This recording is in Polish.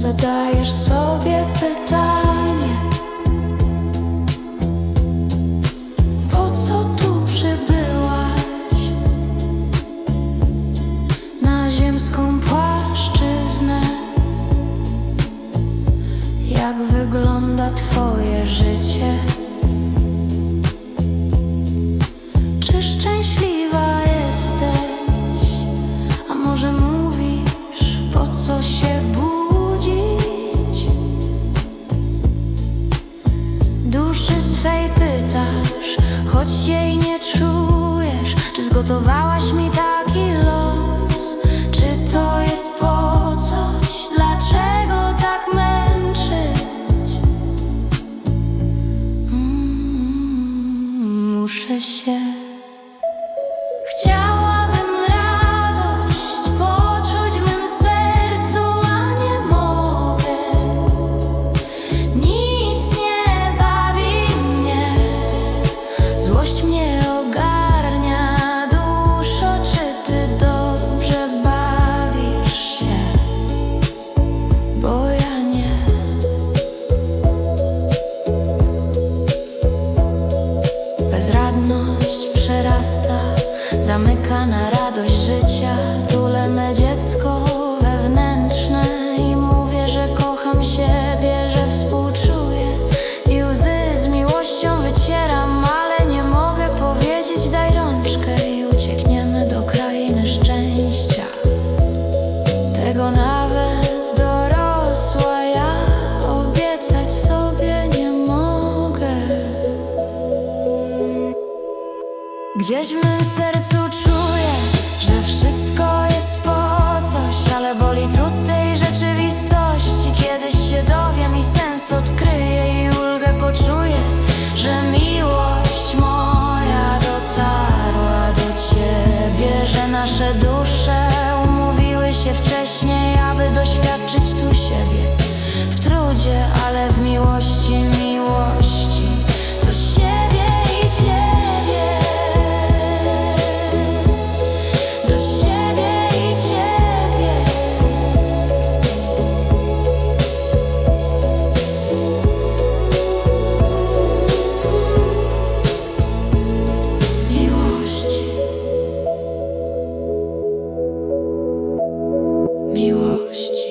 zadajesz sobie pytanie Po co tu przybyłaś? Na ziemską płaszczyznę. Jak wygląda twoje życie? Czy szczęśliwa pytasz, choć jej nie czujesz Czy zgotowałaś mi taki los? Czy to jest po coś? Dlaczego tak męczyć? Mm, muszę się bezradność przerasta Zamyka na radość życia Tule me dziecko. Gdzieś w mym sercu czuję, że wszystko jest po coś Ale boli trud tej rzeczywistości. Kiedyś się dowiem i sens odkryję I ulgę poczuję, że miłość moja dotarła do Ciebie Że nasze dusze umówiły się wcześniej. miłości.